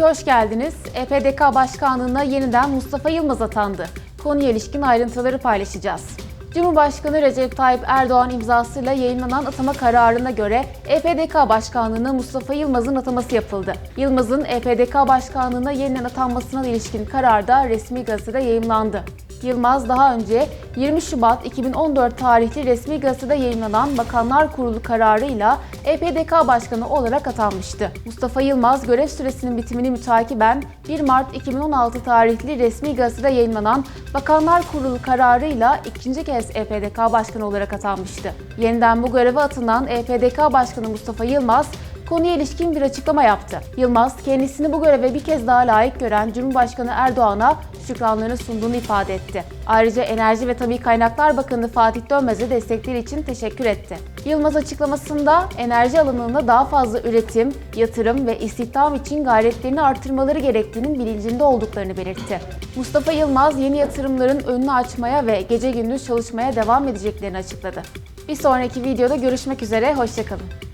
Hoş geldiniz. EPDK Başkanlığı'na yeniden Mustafa Yılmaz atandı. Konuya ilişkin ayrıntıları paylaşacağız. Cumhurbaşkanı Recep Tayyip Erdoğan imzasıyla yayınlanan atama kararına göre EPDK Başkanlığı'na Mustafa Yılmaz'ın ataması yapıldı. Yılmaz'ın EPDK Başkanlığı'na yeniden atanmasına ilişkin karar da resmi gazetede yayımlandı. Yılmaz daha önce 20 Şubat 2014 tarihli resmi gazetede yayınlanan Bakanlar Kurulu kararıyla EPDK Başkanı olarak atanmıştı. Mustafa Yılmaz görev süresinin bitimini mütakiben 1 Mart 2016 tarihli resmi gazetede yayınlanan Bakanlar Kurulu kararıyla ikinci kez EPDK Başkanı olarak atanmıştı. Yeniden bu göreve atanan EPDK Başkanı Mustafa Yılmaz, konuya ilişkin bir açıklama yaptı. Yılmaz, kendisini bu göreve bir kez daha layık gören Cumhurbaşkanı Erdoğan'a şükranlarını sunduğunu ifade etti. Ayrıca Enerji ve Tabi Kaynaklar Bakanı Fatih Dönmez'e destekleri için teşekkür etti. Yılmaz açıklamasında enerji alanında daha fazla üretim, yatırım ve istihdam için gayretlerini artırmaları gerektiğinin bilincinde olduklarını belirtti. Mustafa Yılmaz yeni yatırımların önünü açmaya ve gece gündüz çalışmaya devam edeceklerini açıkladı. Bir sonraki videoda görüşmek üzere, hoşçakalın.